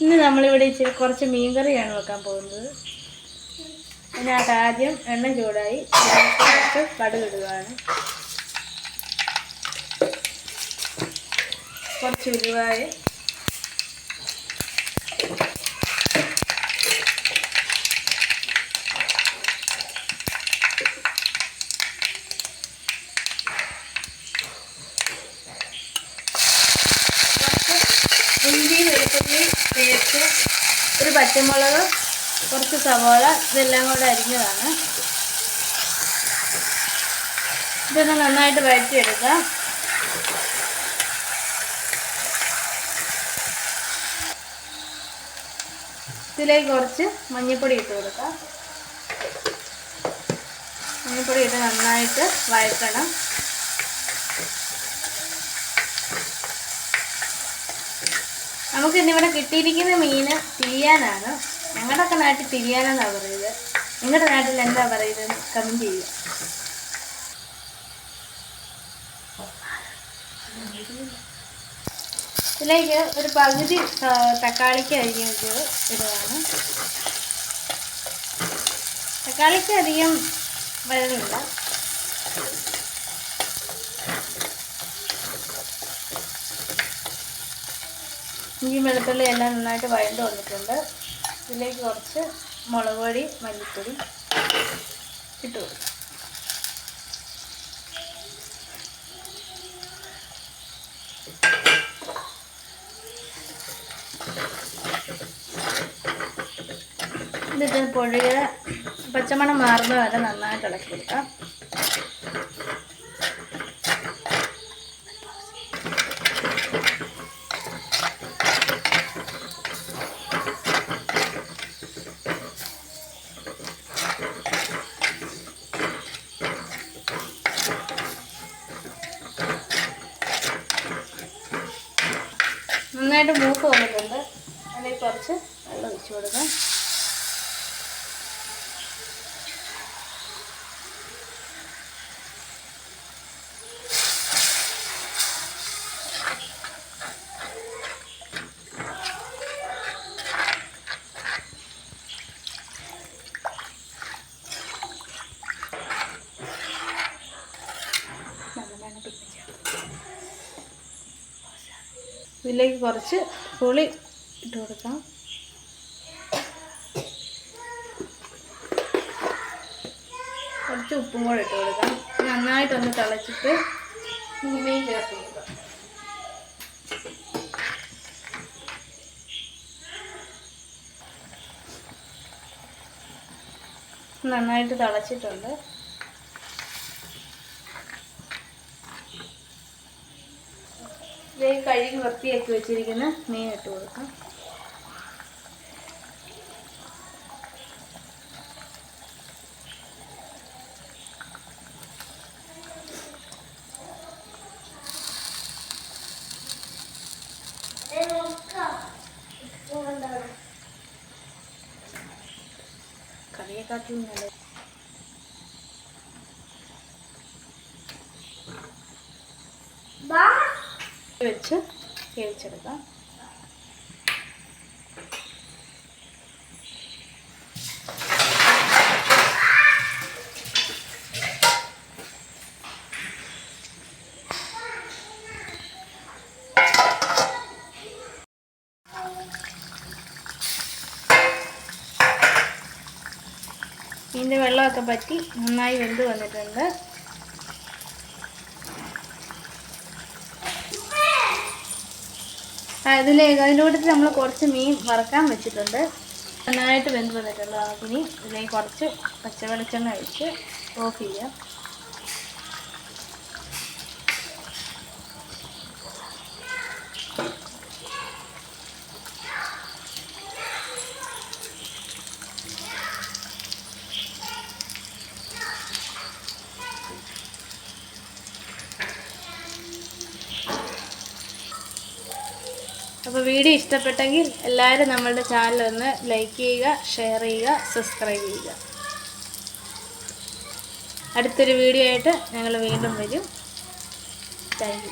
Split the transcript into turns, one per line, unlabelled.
ഇന്ന് നമ്മളിവിടെ ഇച്ചിരി കുറച്ച് മീൻ കറിയാണ് വെക്കാൻ പോകുന്നത്. അതിനകത്ത് ആദ്യം എണ്ണ ചൂടായി അതിനകത്ത് കടുക് ഇടുകയാണ് കുറച്ച് ഉരുവായ ഇഞ്ചി വെളുത്തുള്ളി പേസ്റ്റ് ഒരു പച്ചമുളക് കുറച്ച് സവാള ഇതെല്ലാം കൂടെ അരിഞ്ഞതാണ്. ഇതൊന്ന് നന്നായിട്ട് വഴറ്റിയെടുക്കാം ഇതിലേക്ക് കുറച്ച് മഞ്ഞൾപ്പൊടി ഇട്ട് കൊടുക്കാം മഞ്ഞൾപ്പൊടി ഇട്ട് നന്നായിട്ട് വഴറ്റണം. നമുക്ക് ഇന്നിവിടെ കിട്ടിയിരിക്കുന്ന മീന് തിരിയാനാണ്. ഞങ്ങളുടെയൊക്കെ നാട്ടിൽ തിരിയാനെന്നാണ് പറയുന്നത്. നിങ്ങളുടെ നാട്ടിൽ എന്താ പറയുന്നത്? കമന്റ് ചെയ്യുക. ഇതിലേക്ക് ഒരു പകുതി തക്കാളിക്ക് വെച്ചത് ഇടുകയാണ് തക്കാളിക്ക് അധികം വെള്ളമില്ല. ഇഞ്ചി വെളുത്തുള്ളി എല്ലാം നന്നായിട്ട് വഴണ്ട് വന്നിട്ടുണ്ട്. ഇതിലേക്ക് കുറച്ച് മുളക് പൊടി മല്ലിപ്പൊടി ഇട്ട് കൊടുക്കും. ഇതിട്ട് പൊടിയുടെ പച്ചമണം മാറുന്നത് വരെ നന്നായിട്ട് ഇളക്കി കൊടുക്കാം. നന്നായിട്ട് മൂക്ക് വന്നിട്ടുണ്ട്. അതിലേക്ക് കുറച്ച് വെള്ളം ഒഴിച്ചു കൊടുക്കാം. ഇതിലേക്ക് കുറച്ച് പുളി ഇട്ട് കൊടുക്കാം. കുറച്ച് ഉപ്പും കൂടെ ഇട്ട് കൊടുക്കാം. നന്നായിട്ടൊന്ന് തിളച്ചിട്ട് മീൻ ചേർത്ത് കൊടുക്കാം. നന്നായിട്ട് തിളച്ചിട്ടുണ്ട്. ഇതിലേക്ക് കഴുകി വൃത്തിയാക്കി വെച്ചിരിക്കുന്ന മീൻ ഇട്ട് കൊടുക്കാം Bye. നല്ല வச்சு தேய்ச்சிருக்கேன் இந்த வெள்ளத்தை பற்றி முன்னாடி வந்து வந்துட்டு இருந்தேன் അതിന്റെ അതിലൂടെ നമ്മൾ കുറച്ച് മീൻ വറക്കാൻ വെച്ചിട്ടുണ്ട്. നന്നായിട്ട് വെന്ത് വന്നിട്ടുള്ളതാണ് ഇനി ഇതിലേക്ക് കുറച്ച് പച്ചവെളിച്ചെണ്ണ ഒഴിച്ച് ഓഫ് ചെയ്യാം. അപ്പോൾ വീഡിയോ ഇഷ്ടപ്പെട്ടെങ്കിൽ എല്ലാവരും നമ്മളുടെ ചാനൽ ഒന്ന് ലൈക്ക് ചെയ്യുക ഷെയർ ചെയ്യുക സബ്സ്ക്രൈബ് ചെയ്യുക. അടുത്തൊരു വീഡിയോ ആയിട്ട് ഞങ്ങൾ വീണ്ടും വരും. താങ്ക്